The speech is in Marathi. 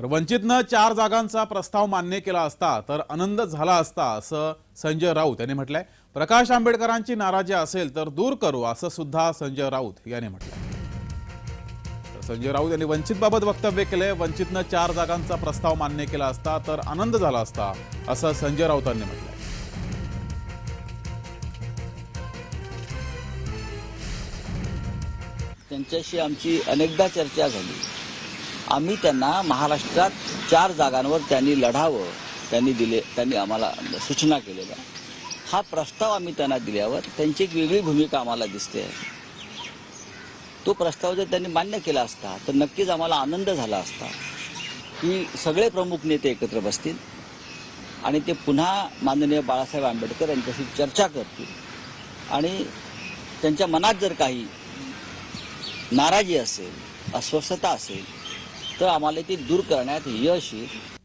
तर वंचितनं चार जागांचा प्रस्ताव मान्य केला असता तर आनंद झाला असता असं संजय राऊत यांनी म्हटलंय. प्रकाश आंबेडकरांची नाराजी असेल तर दूर करू असं सुद्धा संजय राऊत यांनी म्हटलंय. तर संजय राऊत यांनी वंचितबाबत वक्तव्य केलंय वंचितनं चार जागांचा प्रस्ताव मान्य केला असता तर आनंद झाला असता असं संजय राऊतांनी म्हटलंय. त्यांच्याशी आमची अनेकदा चर्चा झाली. आम्ही त्यांना महाराष्ट्रात चार जागांवर त्यांनी लढावं त्यांनी दिले त्यांनी आम्हाला सूचना केलेल्या. हा प्रस्ताव आम्ही त्यांना दिल्यावर त्यांची एक वेगळी भूमिका आम्हाला दिसते. तो प्रस्ताव जर त्यांनी मान्य केला असता तर नक्कीच आम्हाला आनंद झाला असता. की सगळे प्रमुख नेते एकत्र बसतील आणि ते पुन्हा माननीय बाळासाहेब आंबेडकर यांच्याशी चर्चा करतील. आणि त्यांच्या मनात जर काही नाराजी असेल अस्वस्थता असेल तर आम्हाला ती दूर करण्यात यश येईल